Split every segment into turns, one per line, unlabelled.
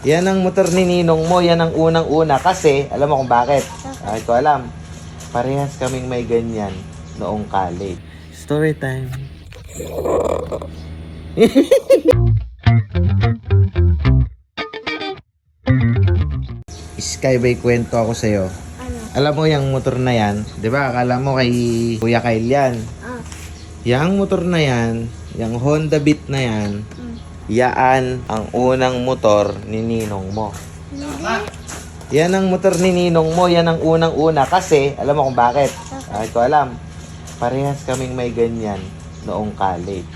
Yan ang motor ni Ninong mo, yan ang unang-una. Kasi, alam mo kung bakit? Bakit ko alam. Parehas kaming may ganyan noong college. Story time. Skybay kwento ako sa'yo.
Ano?
Alam mo yung motor na yan, di ba? Akala mo kay Kuya Kyle yan.
Ah.
Yang motor na yan, yung Honda Beat na yan. Yaan ang unang motor ni Ninong mo.
Hindi.
Yan ang motor ni Ninong mo, yan ang unang-una. Kasi, alam mo kung bakit? Bakit ko alam. Parehas kaming may ganyan noong college.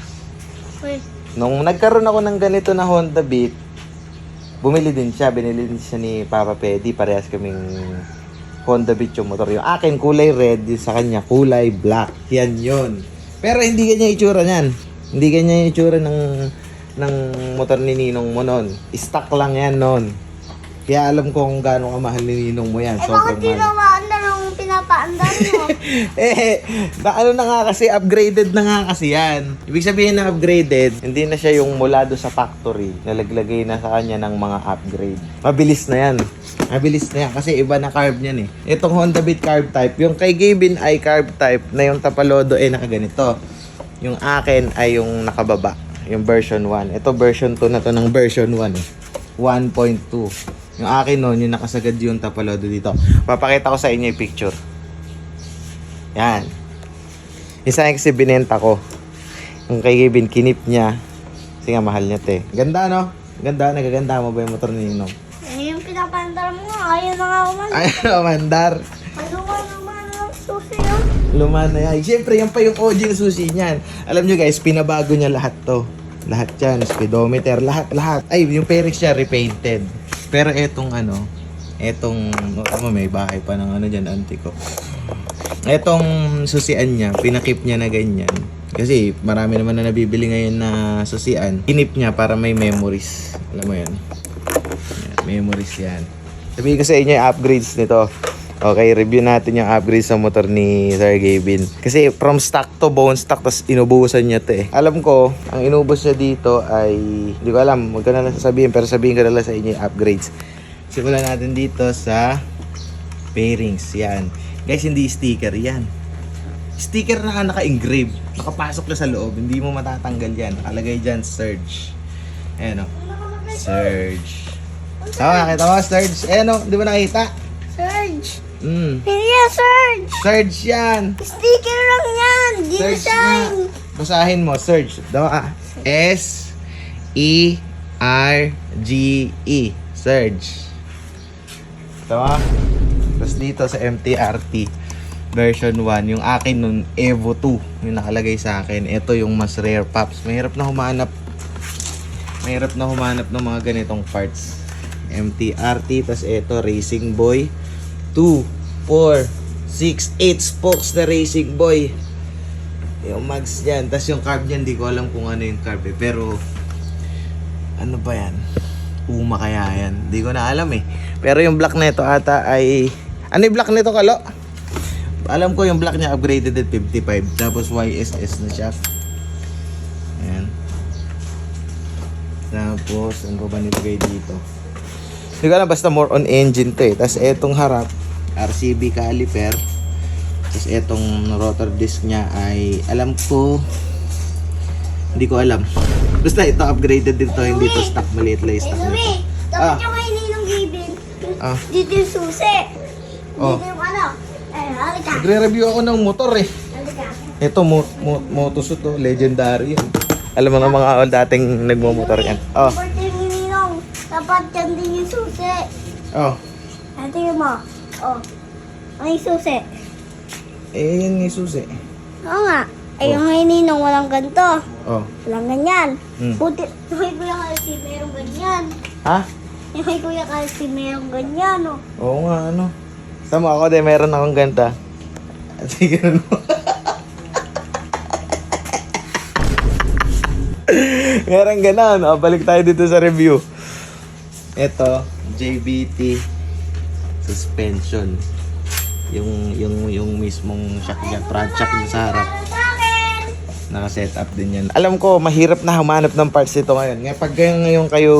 Nung nagkaroon ako ng ganito na Honda Beat, bumili din siya. Binili din siya ni Papa Pedi. Parehas kaming Honda Beat yung motor. Yung akin kulay red, yung sa kanya kulay black. Yan yun. Pero hindi ganyan itsura niyan. Hindi ganyan yung itsura ng, ng motor ni Ninong mo noon. Stock lang yan noon. Kaya alam ko kung gaano kamahal ni Ninong mo yan.
Eh, bakit di
mahal.
naman ang pinapaandar mo?
eh, na ano na nga kasi, upgraded na nga kasi yan. Ibig sabihin na upgraded, hindi na siya yung mula do sa factory, nalaglagay na sa kanya ng mga upgrade. Mabilis na yan. Mabilis na yan kasi iba na carb niyan eh. Itong Honda Beat carb type, yung kay Gavin ay carb type na yung tapalodo ay nakaganito. Yung akin ay yung nakababa, yung version 1. Ito version 2 na to ng version 1 eh. 1.2. Yung akin noon, yung nakasagad yung tapalodo dito. Papakita ko sa inyo yung picture. Yan. Isa yung kasi binenta ko. Yung kay Gavin, kinip niya. Kasi nga, mahal niya, te. Ganda, no? Ganda, nagaganda mo ba yung motor ni Ninong?
eh, yung pinapaandar mo nga, ayaw na nga uman.
Ay, mandar.
Maluwa naman ang susi yun.
Luman na yan. Siyempre, yan pa yung OG na susi niyan. Alam nyo guys, pinabago niya lahat to. Lahat yan, speedometer, lahat, lahat. Ay, yung Perix siya repainted. Pero etong ano, etong, ano may bahay pa ng ano dyan, auntie ko. Etong susian niya, pinakip niya na ganyan. Kasi marami naman na nabibili ngayon na susian. Kinip niya para may memories. Alam mo yan. Yan, memories yan. Sabihin ko sa inyo upgrades nito. Okay, review natin yung upgrades sa motor ni Sir Gavin. Kasi from stock to bone stock, tapos inubusan niya to eh. Alam ko, ang inubos niya dito ay, hindi ko alam, huwag ko na lang sasabihin, pero sabihin ko na lang sa inyo yung upgrades. Simulan natin dito sa bearings, yan. Guys, hindi sticker yan. Sticker na naka-engrave. Nakapasok na sa loob, hindi mo matatanggal yan. Nakalagay dyan, Surge. Ayan o. Surge. Tama, nakita mo, Surge. Ayan o, di ba nakita? Mm.
Yan, Surge.
Surge yan.
Sticker lang yan. Di design.
na. Basahin mo, Surge. Dawa ka. S E R G E. Surge. Tama? Tapos dito sa MTRT version 1, yung akin nun Evo 2, yung nakalagay sa akin. Ito yung mas rare pops. Mahirap na humanap. Mahirap na humanap ng mga ganitong parts. MTRT, tas ito Racing Boy 2, 4, 6, 8 spokes na Racing Boy. Yung mags yan. Tapos yung carb niyan, di ko alam kung ano yung carb eh. Pero, ano ba yan? Puma kaya yan? Di ko na alam eh. Pero yung black nito ata ay... Ano yung black nito, Kalo? Alam ko yung black niya upgraded at 55. Tapos YSS na siya. Ayan. Tapos, ano pa ba nilagay dito? Hindi ko alam, basta more on engine to eh. Tapos etong harap, RCB caliper. Tapos etong rotor disc niya ay, alam ko, hindi ko alam. Basta ito upgraded din to, hindi to stock, maliit lang yung stock nito. Ah.
yung.
Ah.
Dito yung susi.
Oh.
Dito yung ano. Eh.
Nagre-review ako ng motor eh. Ito, mo, mo, Motosu to, legendary yun. Alam mo nga mga dating nagmumotor yan. Oh.
Dapat yan din yung susi.
oh.
Ah, tingnan mo. Oh. Ano yung susi?
Eh, yan yung susi.
Oo nga. Eh, yung kay Ninong walang ganito.
Oh.
Walang ganyan.
Hmm.
Buti, yung kay Kuya Kalsi merong ganyan.
Ha?
Yung kay Kuya Kalsi merong ganyan, oh.
Oo nga, ano. Tama ako din, meron akong ganta. Sige mo. meron ganon. O, balik tayo dito sa review. Ito, JBT suspension. Yung yung yung mismong shock niya, front shock sa harap. Naka-set up din yan. Alam ko, mahirap na humanap ng parts nito ngayon. Ngayon, pag ngayon, ngayon kayo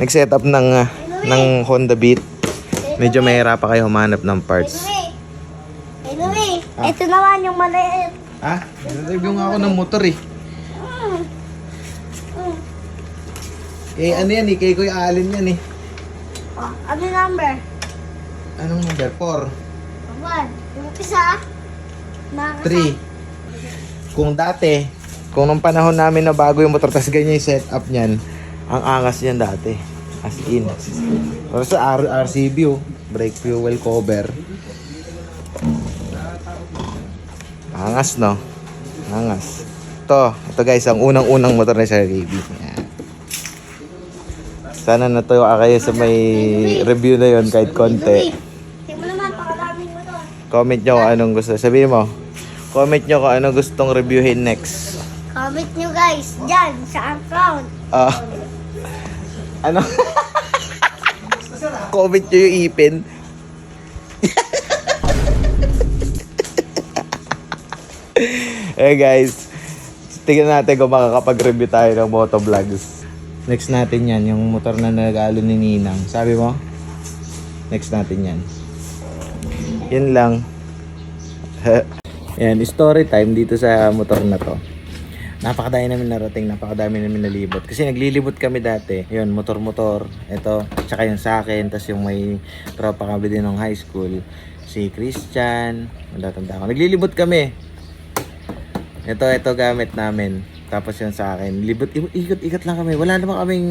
nag-set up ng, ah, ng Honda Beat. Medyo mahirap pa kayo humanap ng parts.
Anyway, anyway, ito naman yung maliit.
Ha? Review nga ako ng motor eh.
Mm. Mm.
Eh, ano yan eh? Kay Kuya Allen yan eh.
Oh, ano number?
Anong number? 4?
One. Yung isa, nakaka-
3. Kung dati, kung nung panahon namin na bago yung motor, tas ganyan yung setup niyan, ang angas niyan dati. As in. Pero sa R RCB oh, brake fuel cover. Angas no? Angas. Ito, ito guys, ang unang-unang motor ni Sir KB. Yan. Sana natuwa kayo sa may review na yon kahit konti.
Tingnan mo naman, pakalaming mo to.
Comment nyo kung anong gusto. Sabihin mo, comment nyo kung anong gustong reviewin next.
Comment nyo guys, dyan, sa account.
Ah. ano? comment nyo yung ipin. eh guys, tingnan natin kung makakapag-review tayo ng motovlogs. Next natin yan, yung motor na nagalo ni Ninang. Sabi mo? Next natin yan. Yun lang. Yan, story time dito sa motor na to. Napakadami namin narating, napakadami namin nalibot. Kasi naglilibot kami dati. Yun, motor-motor. Ito, tsaka yung sa akin. Tapos yung may tropa kami din ng high school. Si Christian. Matatanda ko. Naglilibot kami. Ito, ito gamit namin. Tapos yun sa akin. Libot, ikot-ikot lang kami. Wala naman kaming,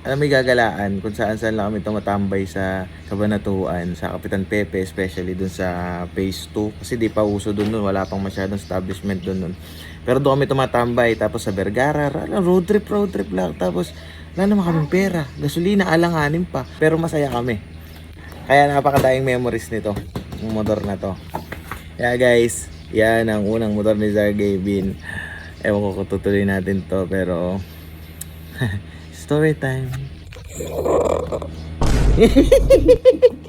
alam may gagalaan kung saan saan lang kami tumatambay sa Kabanatuan, sa Kapitan Pepe, especially dun sa Phase 2. Kasi di pa uso dun nun, wala pang masyadong establishment dun nun. Pero doon kami tumatambay, tapos sa Vergara, ano, road trip, road trip lang. Tapos, wala naman kaming pera. Gasolina, alanganin pa. Pero masaya kami. Kaya napakadaing memories nito, yung motor na to. Kaya guys, yan ang unang motor ni Sergey Bin. Ewan ko kung tutuloy natin to, pero story time.